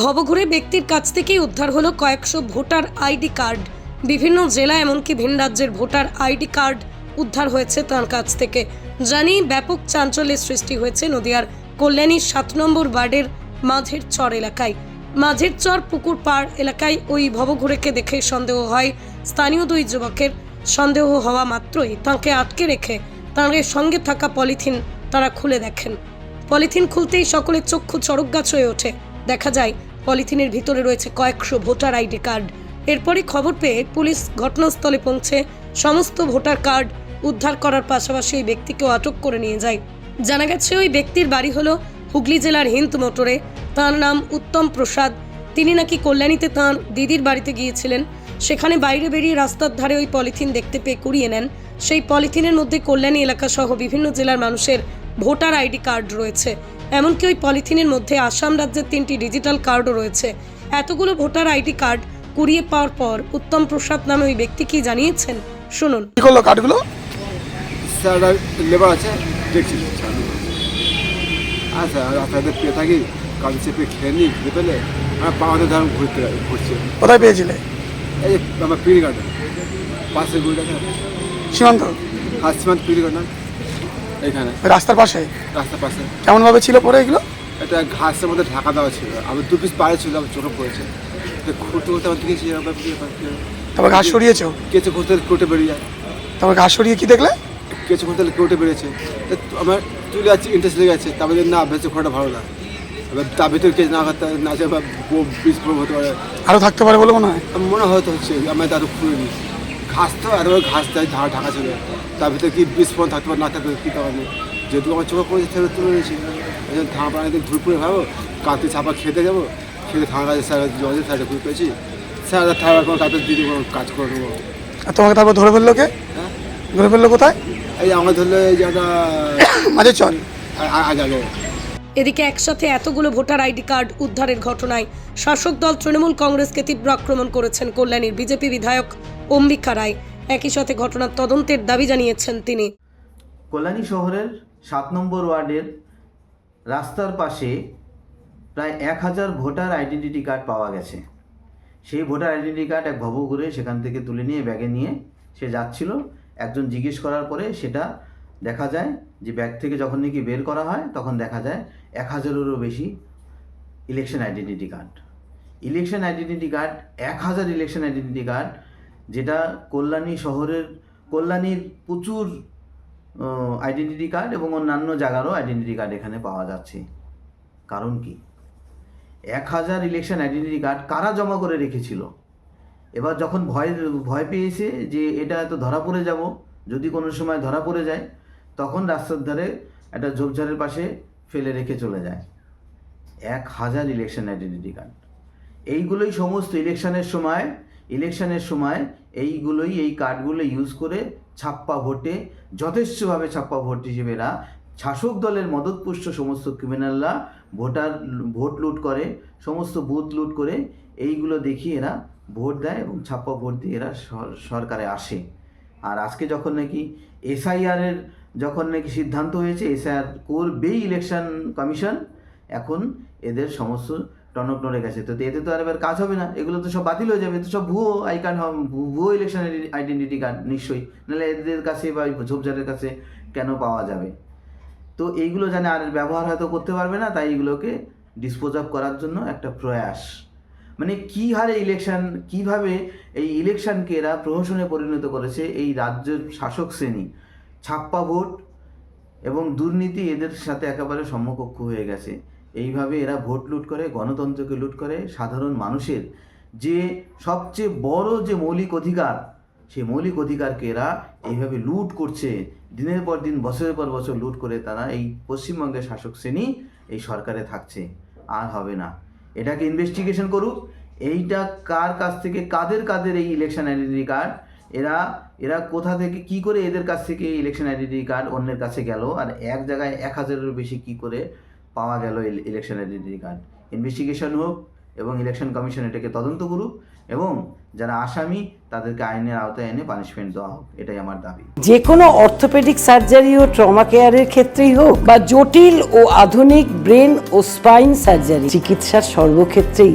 ভবঘুরে ব্যক্তির কাছ থেকেই উদ্ধার হলো কয়েকশো ভোটার আইডি কার্ড। বিভিন্ন জেলা এমনকি ভিন রাজ্যের ভোটার আইডি কার্ড উদ্ধার হয়েছে তার কাছ থেকে। জানি ব্যাপক চাঞ্চল্যের সৃষ্টি হয়েছে নদিয়ার কল্যাণীর সাত নম্বর ওয়ার্ডের মাঝের চর এলাকায়। মাঝের চর পুকুর পাড় এলাকায় ওই ভবঘুরেকে দেখে সন্দেহ হয়। স্থানীয় দুই যুবকের সন্দেহ হওয়া মাত্রই তাঁকে আটকে রেখে তাঁদের সঙ্গে থাকা পলিথিন তারা খুলে দেখেন। পলিথিন খুলতেই সকলের চক্ষু চড়ক গাছ হয়ে ওঠে। দেখা যায় পলিথিনের ভিতরে রয়েছে কয়েকশো ভোটার আইডি কার্ড। এরপরই খবর পেয়ে পুলিশ ঘটনাস্থলে পৌঁছে সমস্ত ভোটার কার্ড উদ্ধার করার পাশাপাশি ওই ব্যক্তিকেও আটক করে নিয়ে যায়। জানা গেছে, ওই ব্যক্তির বাড়ি হলো হুগলি জেলার হিন্দ মোটরে। তার নাম উত্তম প্রসাদ। তিনি নাকি কল্যাণীতে তাঁর দিদির বাড়িতে গিয়েছিলেন। সেখানে বাইরে বেরিয়ে রাস্তার ধারে ওই পলিথিন দেখতে পেয়ে কুড়িয়ে নেন। সেই পলিথিনের মধ্যে কল্যাণী এলাকা সহ বিভিন্ন জেলার মানুষের ভোটার আইডি কার্ড রয়েছে। এমনকি ওই পলিথিনের মধ্যে আসাম রাজ্যের তিনটি ডিজিটাল কার্ডও রয়েছে। এতগুলো ভোটার আইডি কার্ড কুড়িয়ে পাওয়ার পর উত্তম প্রসাদ নামে ওই ব্যক্তি কি জানিয়েছেন? শুনুন। কি করল কাঠগুলো স্যাররা লেবার আছে? দেখছি। আচ্ছা রাস্তাতে পেয়ে থাকি? কাজে চেপে খেয়ে নিই খেতে পেলে আমার পাওয়াতে ধরুন ঘুরতে ঘুরছে। কোথায় পেয়েছিলে? এই যে আমার পিড়ি গার্ডেন পাশে ঘুরে সীমান্ত? হাসিমান পিড়ি গার্ডেন এখানে। রাস্তার পাশে? রাস্তার পাশে। কেমনভাবে ছিল পরে এগুলো? একটা ঘাসের মধ্যে ঢাকা দেওয়া ছিল। আমি দু পিস পাড়ে ছিল আমার চোখে পড়েছে। তো ঘুরতে আমার দিকেছি তারপর ঘাস সরিয়েছো? কেঁচে ঘুরতে কোটে বেরিয়ে যায়। তারপর ঘাস সরিয়ে কি দেখলে? কেঁচে ঘুরতে কোটে বেরিয়েছে। আমার তুলে যাচ্ছে ইন্টারেস্ট লেগে যাচ্ছে তারপরে না বেঁচে ঘোরাটা ভালো না। এবার তার ভিতরে কেঁচে না করতে না যে বা বিষ প্রভাব হতে পারে। আরও থাকতে পারে বলে মনে হয়? আমার মনে হয়তো হচ্ছে আমি তার খুলে নিই। ঘাস তো আর ওই ঘাস তাই ঢাকা ঢাকা ছিল তার ভিতরে কি বিস্ফোরণ থাকতে পারে না থাকতে পারে কী কারণে যেহেতু আমার চোখে পড়েছে সেটা তুলে নিয়েছি এই জন্য থামা পাড়া করে খাব কাঁতে চাপা খেতে যাব। খেতে থামা কাজে স্যার জলের সাইডে ঘুরে পেয়েছি। স্যার থামা কোনো কাপড় দিদি দেবো কাজ করে নেব। আর তোমাকে তারপর ধরে ফেলল কে? হ্যাঁ? ধরে ফেলল কোথায়? এই আমরা ধরলে এই জায়গাটা মাঝে চল আগে আগে। এদিকে একসাথে এতগুলো ভোটার আইডি কার্ড উদ্ধারের ঘটনায় শাসক দল তৃণমূল কংগ্রেসকে তীব্র আক্রমণ করেছেন কল্যাণীর বিজেপি বিধায়ক অম্বিকা রায়। একই সাথে ঘটনার তদন্তের দাবি জানিয়েছেন তিনি। কল্যাণী শহরের সাত নম্বর ওয়ার্ডের রাস্তার পাশে প্রায় এক হাজার ভোটার আইডেন্টিটি কার্ড পাওয়া গেছে। সেই ভোটার আইডেন্টি কার্ড এক ভব করে সেখান থেকে তুলে নিয়ে ব্যাগে নিয়ে সে যাচ্ছিল। একজন জিজ্ঞেস করার পরে সেটা দেখা যায় যে ব্যাগ থেকে যখন নাকি বের করা হয় তখন দেখা যায় এক হাজারেরও বেশি election identity card election identity card এক হাজার ইলেকশন আইডেন্টিটি কার্ড যেটা কল্যাণী শহরের, কল্যাণীর প্রচুর আইডেন্টিটি কার্ড এবং অন্যান্য জায়গারও আইডেন্টিটি কার্ড এখানে পাওয়া যাচ্ছে। কারণ কি? এক হাজার ইলেকশন আইডেন্টিটি কার্ড কারা জমা করে রেখেছিল? এবার যখন ভয় ভয় পেয়েছে যে এটা এত ধরা পড়ে যাব, যদি কোনো সময় ধরা পড়ে যায়, তখন রাস্তার ধারে একটা ঝোপঝাড়ের পাশে ফেলে রেখে চলে যায়। এক হাজার ইলেকশন আইডেন্টিটি কার্ড এইগুলোই সমস্ত ইলেকশনের সময় ইলেকশনের সময় এইগুলোই, এই কার্ডগুলো ইউজ করে ছাপ্পা ভোটে, যথেষ্টভাবে ছাপ্পা ভোট হিসেবে এরা শাসক দলের মদতপুষ্ট সমস্ত ক্রিমিনালরা ভোটার ভোট লুট করে, সমস্ত বুথ লুট করে এইগুলো দেখিয়ে এরা ভোট দেয় এবং ছাপ্পা ভোট দিয়ে এরা সর- সরকারে আসে। আর আজকে যখন নাকি এসআইআরের যখন নাকি সিদ্ধান্ত হয়েছে এসআইআর করবেই ইলেকশন কমিশন এখন এদের সমস্ত টনক নড়ে গেছে। তো এতে তো আর এবার কাজ হবে না। এগুলো তো সব বাতিল হয়ে যাবে। তো সব ভুয়ো আই কার্ড ভুয়ো ইলেকশন আইডেন্টিটি কার্ড নিশ্চয়ই। নাহলে এদের কাছে বা ঝোপঝাড়ের কাছে কেন পাওয়া যাবে? তো এইগুলো জানে আর ব্যবহার হয়তো করতে পারবে না, তাই এগুলোকে ডিসপোজ অফ করার জন্য একটা প্রয়াস। মানে কী হারে ইলেকশন কীভাবে এই ইলেকশনকে এরা প্রহসনে পরিণত করেছে, এই রাজ্যের শাসক শ্রেণি, ছাপ্পা ভোট এবং দুর্নীতি এদের সাথে একেবারে সমকক্ষ হয়ে গেছে। এইভাবে এরা ভোট লুট করে, গণতন্ত্রকে লুট করে সাধারণ মানুষের যে সবচেয়ে বড় যে মৌলিক অধিকার, সেই মৌলিক অধিকারকে এরা এইভাবে লুট করছে, দিনের পর দিন, বছরের পর বছর লুট করে তারা এই পশ্চিমবঙ্গের শাসক শ্রেণি এই সরকারে থাকছে। আর হবে না। এটাকে ইনভেস্টিগেশন করুক, এইটা কার কাছ থেকে, কাদের কাদের এই ইলেকশন আইডেন্টি কার্ড এরা এরা কোথা থেকে, কি করে এদের কাছ থেকে ইলেকশন আইডেন্টি কার্ড অন্যের কাছে গেল, আর এক জায়গায় এক হাজারেরও বেশি কি করে পাওয়া গেল ইলেকশন আইডেন্টি কার্ড ইনভেস্টিগেশন হোক এবং ইলেকশন কমিশন এটাকে তদন্ত করুক এবং যারা আসামি, তাদেরকে আইনের আওতায় এনে পানিশমেন্ট দেওয়া হোক। এটাই আমার দাবি। যে কোনো অর্থোপেডিক সার্জারি ও ট্রমা কেয়ারের ক্ষেত্রেই হোক বা জটিল ও আধুনিক ব্রেন ও স্পাইন সার্জারি চিকিৎসার সর্বক্ষেত্রেই